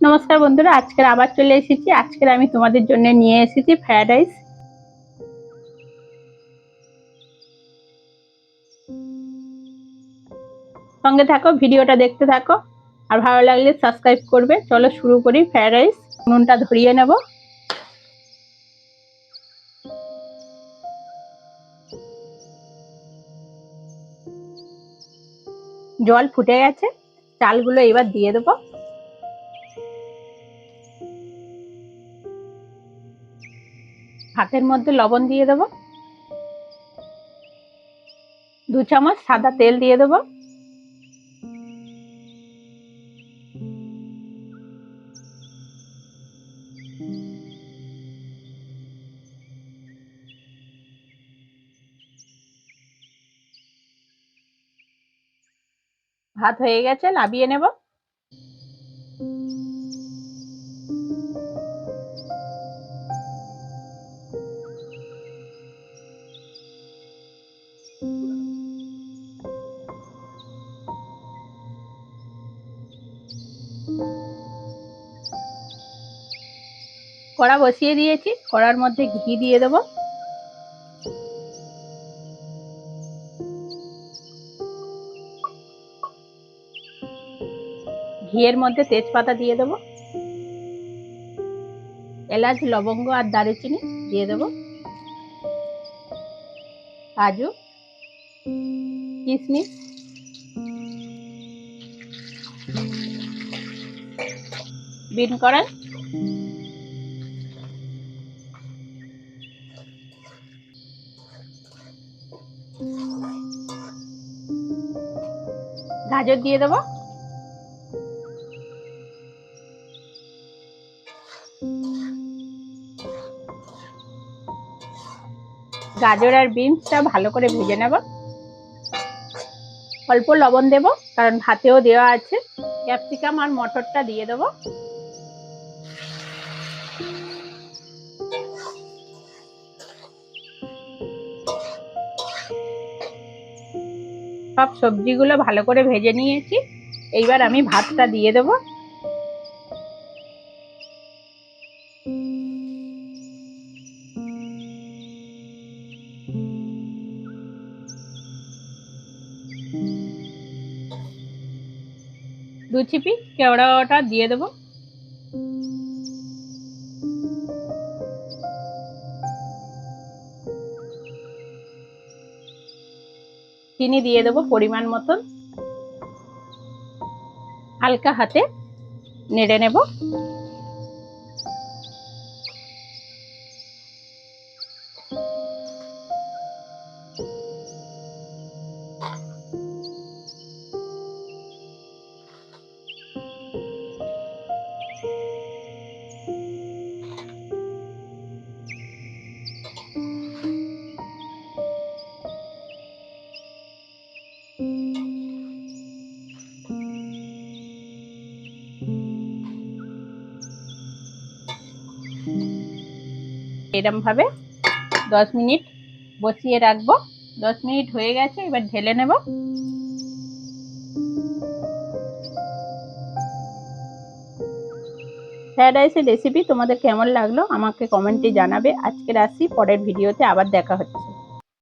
নমস্কার বন্ধুরা, আজকের আবার চলে এসেছি। আজকের আমি তোমাদের জন্য নিয়ে এসেছি ফ্রায়েড রাইস সঙ্গে থাকো, ভিডিওটা দেখতে থাকো। আর ভালো লাগলে সাবস্ক্রাইব করবে। চলো শুরু করি ফ্রায়েড রাইস নুনটা ধরিয়ে নেব। জল ফুটে গেছে। চালগুলো এবার দিয়ে দেবো। ভাতের মধ্যে লবণ দিয়ে দেবো। দু চামচ সাদা তেল দিয়ে দেবো। ভাত হয়ে গেছে, নাবিয়ে নেব। কড়া বসিয়ে দিয়েছি, কড়ার মধ্যে ঘি দিয়ে দেবো। ঘিয়ের মধ্যে তেজপাতা দিয়ে দেবো। এলাচ, লবঙ্গ আর দারুচিনি দিয়ে দেবো। কাজু, কিশমিশ বিন করান। গাজর দিয়ে দেবো। গাজর আর বিনসটা ভালো করে ভেজে নেব। অল্প লবণ দেব, কারণ ভাতেও দেওয়া আছে। ক্যাপসিকাম আর মটরটা দিয়ে দেবো। সব সবজিগুলো ভালো করে ভেজে নিয়েছি। এইবার আমি ভাতটা দিয়ে দেবো। দু চিপি কেওড়াটা দিয়ে দেবো। চিনি দিয়ে দেবো পরিমাণ মতন। হালকা হাতে নেড়ে নেব। এরম ভাবে দশ মিনিট বসিয়ে রাখব। দশ মিনিট হয়ে গেছে, এবার ঢেলে নেব। ফ্রায়েড রাইসের রেসিপি তোমাদের কেমন লাগল? আমাকে কমেন্টে জানাবে। আজকের আসি, পরের ভিডিওতে আবার দেখা হচ্ছে।